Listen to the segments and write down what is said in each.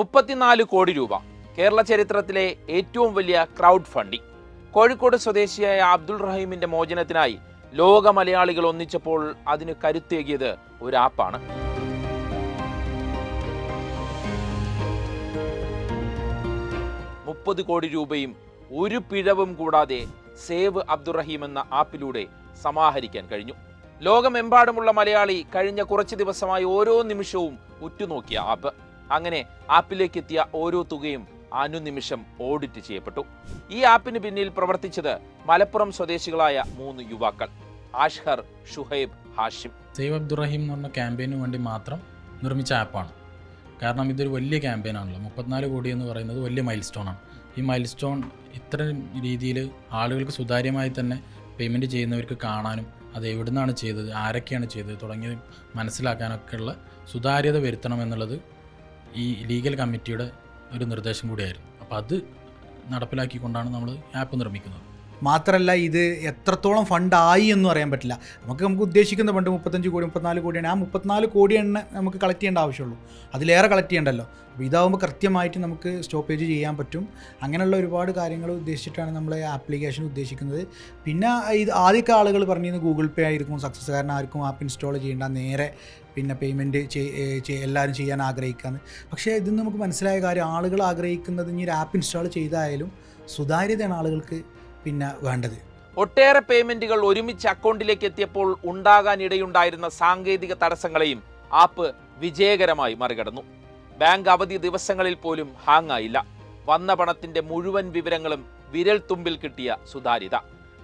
മുപ്പത്തിനാല് കോടി രൂപ. കേരള ചരിത്രത്തിലെ ഏറ്റവും വലിയ ക്രൗഡ് ഫണ്ടിംഗ് കോഴിക്കോട് സ്വദേശിയായ അബ്ദുൾ റഹീമിന്റെ മോചനത്തിനായി ലോക മലയാളികൾ ഒന്നിച്ചപ്പോൾ അതിന് കരുത്തേകിയത് ഒരു ആപ്പാണ്. മുപ്പത് കോടി രൂപയും ഒരു പിഴവും കൂടാതെ സേവ് അബ്ദുറഹീം എന്ന ആപ്പിലൂടെ സമാഹരിക്കാൻ കഴിഞ്ഞു. ലോകമെമ്പാടുമുള്ള മലയാളി കഴിഞ്ഞ കുറച്ച് ദിവസമായി ഓരോ നിമിഷവും ഉറ്റുനോക്കിയ ആപ്പ്. അങ്ങനെ ആപ്പിലേക്ക് എത്തിയ ഓരോ തുകയും അനുനിമിഷം ഓഡിറ്റ് ചെയ്യപ്പെട്ടു. ഈ ആപ്പിന് പിന്നിൽ പ്രവർത്തിച്ചത് മലപ്പുറം സ്വദേശികളായ മൂന്ന് യുവാക്കൾ ആഷ്ഹർ ഷുഹൈബ് ഹാഷിം. സേവ് അബ്ദുറഹീം എന്ന് പറഞ്ഞ ക്യാമ്പയിന് വേണ്ടി മാത്രം നിർമ്മിച്ച ആപ്പാണ്. കാരണം ഇതൊരു വലിയ ക്യാമ്പയിനാണല്ലോ മുപ്പത്തിനാല് കോടി എന്ന് പറയുന്നത് വലിയ മൈൽ സ്റ്റോണാണ് ഈ മൈൽ സ്റ്റോൺ ഇത്തരം രീതിയിൽ ആളുകൾക്ക് സുതാര്യമായി തന്നെ പേയ്മെന്റ് ചെയ്യുന്നവർക്ക് കാണാനും അത് എവിടുന്നാണ് ചെയ്തത് ആരൊക്കെയാണ് ചെയ്തത് തുടങ്ങി മനസ്സിലാക്കാനൊക്കെയുള്ള സുതാര്യത വരുത്തണം എന്നുള്ളത് ഈ ലീഗൽ കമ്മിറ്റിയുടെ ഒരു നിർദ്ദേശം കൂടിയായിരുന്നു. അപ്പോൾ അത് നടപ്പിലാക്കിക്കൊണ്ടാണ് നമ്മൾ ആപ്പ് നിർമ്മിക്കുന്നത്. മാത്രമല്ല ഇത് എത്രത്തോളം ഫണ്ടായി എന്നും അറിയാൻ പറ്റില്ല. നമുക്ക് നമുക്ക് ഉദ്ദേശിക്കുന്ന ഫണ്ട് മുപ്പത്തഞ്ച് കോടി മുപ്പത്തിനാല് കോടിയാണ്. ആ മുപ്പത്തിനാല് കോടി എണ്ണ നമുക്ക് കളക്ട് ചെയ്യേണ്ട ആവശ്യമുള്ളൂ. അതിലേറെ കളക്ട് ചെയ്യണ്ടല്ലോ. അപ്പോൾ ഇതാവുമ്പോൾ കൃത്യമായിട്ട് നമുക്ക് സ്റ്റോപ്പേജ് ചെയ്യാൻ പറ്റും. അങ്ങനെയുള്ള ഒരുപാട് കാര്യങ്ങൾ ഉദ്ദേശിച്ചിട്ടാണ് നമ്മൾ ആപ്ലിക്കേഷൻ ഉദ്ദേശിക്കുന്നത്. പിന്നെ ഇത് ആദ്യമൊക്കെ ആളുകൾ പറഞ്ഞിരുന്നു ഗൂഗിൾ പേ ആയിരിക്കും സക്സസ് കാരണം ആർക്കും ആപ്പ് ഇൻസ്റ്റാൾ ചെയ്യേണ്ട നേരെ പിന്നെ പേയ്മെന്റ് എല്ലാവരും ചെയ്യാൻ ആഗ്രഹിക്കാന്ന്. പക്ഷേ ഇതിന് നമുക്ക് മനസ്സിലായ കാര്യം ആളുകൾ ആഗ്രഹിക്കുന്നത് ഇനി ഒരു ആപ്പ് ഇൻസ്റ്റാൾ ചെയ്തായാലും സുതാര്യതയാണ് ആളുകൾക്ക് പിന്നെ വേണ്ടത്. ഒട്ടേറെ പേയ്മെന്റുകൾ ഒരുമിച്ച് അക്കൗണ്ടിലേക്ക് എത്തിയപ്പോൾ ഉണ്ടാകാനിടയുണ്ടായിരുന്ന സാങ്കേതിക തടസ്സങ്ങളെയും ആപ്പ് വിജയകരമായി മറികടന്നു. ബാങ്ക് അവധി ദിവസങ്ങളിൽ പോലും ഹാങ് ആയില്ല വന്ന പണത്തിന്റെ മുഴുവൻ വിവരങ്ങളും വിരൽ തുമ്പിൽ കിട്ടിയ സുതാര്യത.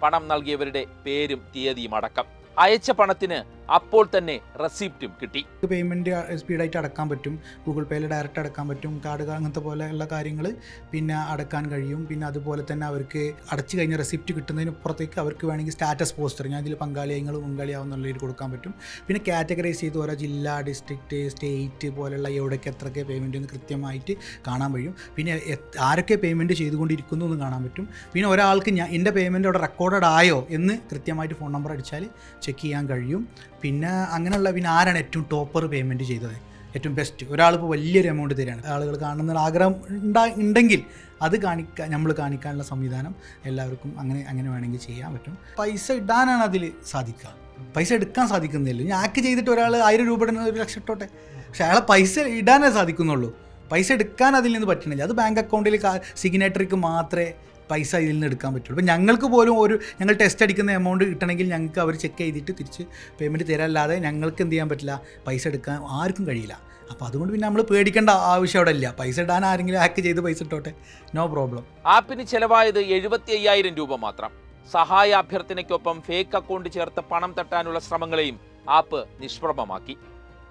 പണം നൽകിയവരുടെ പേരും തീയതിയും അടക്കം. അയച്ച പണത്തിന് അപ്പോൾ തന്നെ റെസിപ്റ്റും കിട്ടി. പേയ്മെന്റ് സ്പീഡായിട്ട് അടക്കാൻ പറ്റും. ഗൂഗിൾ പേയിൽ ഡയറക്റ്റ് അടക്കാൻ പറ്റും. കാർഡ് അങ്ങനത്തെ പോലെയുള്ള കാര്യങ്ങൾ പിന്നെ അടക്കാൻ കഴിയും. പിന്നെ അതുപോലെ തന്നെ അവർക്ക് അടച്ചു കഴിഞ്ഞ റെസിപ്റ്റ് കിട്ടുന്നതിന് പുറത്തേക്ക് അവർക്ക് വേണമെങ്കിൽ സ്റ്റാറ്റസ് പോസ്റ്റർ ഞാൻ ഇതിൽ പങ്കാളിയങ്ങൾ പങ്കാളിയാവുന്ന രീതിയിൽ കൊടുക്കാൻ പറ്റും. പിന്നെ കാറ്റഗറൈസ് ചെയ്ത് ഓരോ ജില്ല ഡിസ്ട്രിക്റ്റ് സ്റ്റേറ്റ് പോലെയുള്ള എവിടേക്ക് എത്രയൊക്കെ പേയ്മെന്റ് എന്ന് കൃത്യമായിട്ട് കാണാൻ കഴിയും. പിന്നെ ആരൊക്കെ പേയ്മെന്റ് ചെയ്തുകൊണ്ടിരിക്കുന്നു എന്ന് കാണാൻ പറ്റും. പിന്നെ ഒരാൾക്ക് ഞാൻ എന്റെ പേയ്മെന്റ് അവിടെ റെക്കോർഡഡ് ആയോ എന്ന് കൃത്യമായിട്ട് ഫോൺ നമ്പർ അടിച്ചാൽ ചെക്ക് ചെയ്യാൻ കഴിയും. പിന്നെ അങ്ങനെയുള്ള പിന്നെ ആരാണ് ഏറ്റവും ടോപ്പർ പേയ്മെന്റ് ചെയ്തത്? ഏറ്റവും ബെസ്റ്റ് ഒരാളിപ്പോൾ വലിയൊരു എമൗണ്ട് തരികയാണ് ആളുകൾ കാണുന്ന ആഗ്രഹം ഉണ്ടാ ഉണ്ടെങ്കിൽ അത് കാണിക്കാൻ നമ്മൾ കാണിക്കാനുള്ള സംവിധാനം എല്ലാവർക്കും അങ്ങനെ അങ്ങനെ വേണമെങ്കിൽ ചെയ്യാൻ പറ്റും. പൈസ ഇടാനാണ് അതിൽ സാധിക്കുക. പൈസ എടുക്കാൻ സാധിക്കുന്നില്ല ഞാൻ ആക്ക് ചെയ്തിട്ട് ഒരാൾ ആയിരം രൂപ ഇടുന്ന ഒരു ലക്ഷം ഇട്ടോട്ടെ പക്ഷെ അയാളെ പൈസ ഇടാനേ സാധിക്കുന്നുള്ളൂ. പൈസ എടുക്കാൻ അതിൽ നിന്ന് പറ്റണില്ല. അത് ബാങ്ക് അക്കൗണ്ടിൽ സിഗ്നേറ്ററിക്ക് മാത്രമേ പൈസ ഇതിൽ നിന്ന് എടുക്കാൻ പറ്റുള്ളൂ. അപ്പോൾ ഞങ്ങൾക്ക് പോലും ഒരു ഞങ്ങൾ ടെസ്റ്റ് അടിക്കുന്ന എമൗണ്ട് കിട്ടണമെങ്കിൽ ഞങ്ങൾക്ക് അവർ ചെക്ക് ചെയ്തിട്ട് തിരിച്ച് പേയ്മെന്റ് തരാല്ലാതെ ഞങ്ങൾക്ക് എന്ത് ചെയ്യാൻ പറ്റില്ല? പൈസ എടുക്കാൻ ആർക്കും കഴിയില്ല. അപ്പോൾ അതുകൊണ്ട് പിന്നെ നമ്മൾ പേടിക്കേണ്ട ആവശ്യം അവിടെ ഇല്ല. പൈസ ഇടാൻ ആരെങ്കിലും ഹാക്ക് ചെയ്ത് പൈസ ഇട്ടോട്ടെ. നോ പ്രോബ്ലം ആപ്പിന് ചിലവായത് എഴുപത്തി അയ്യായിരം രൂപ മാത്രം. സഹായ അഭ്യർത്ഥനയ്ക്കൊപ്പം ഫേക്ക് അക്കൗണ്ട് ചേർത്ത് പണം തട്ടാനുള്ള ശ്രമങ്ങളെയും ആപ്പ് നിഷ്പ്രഭമാക്കി.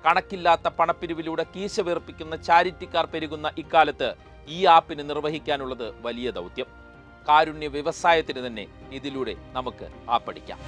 കണക്കില്ലാത്ത പണപ്പിരിവിലൂടെ കീശ വീർപ്പിക്കുന്ന ചാരിറ്റിക്കാർ പെരുകുന്ന ഇക്കാലത്ത് ഈ ആപ്പിന് നിർവഹിക്കാനുള്ളത് വലിയ ദൗത്യം. കാരുണ്യ വ്യവസായത്തിന് തന്നെ ഇതിലൂടെ നമുക്ക് ആപ്പടിക്കാം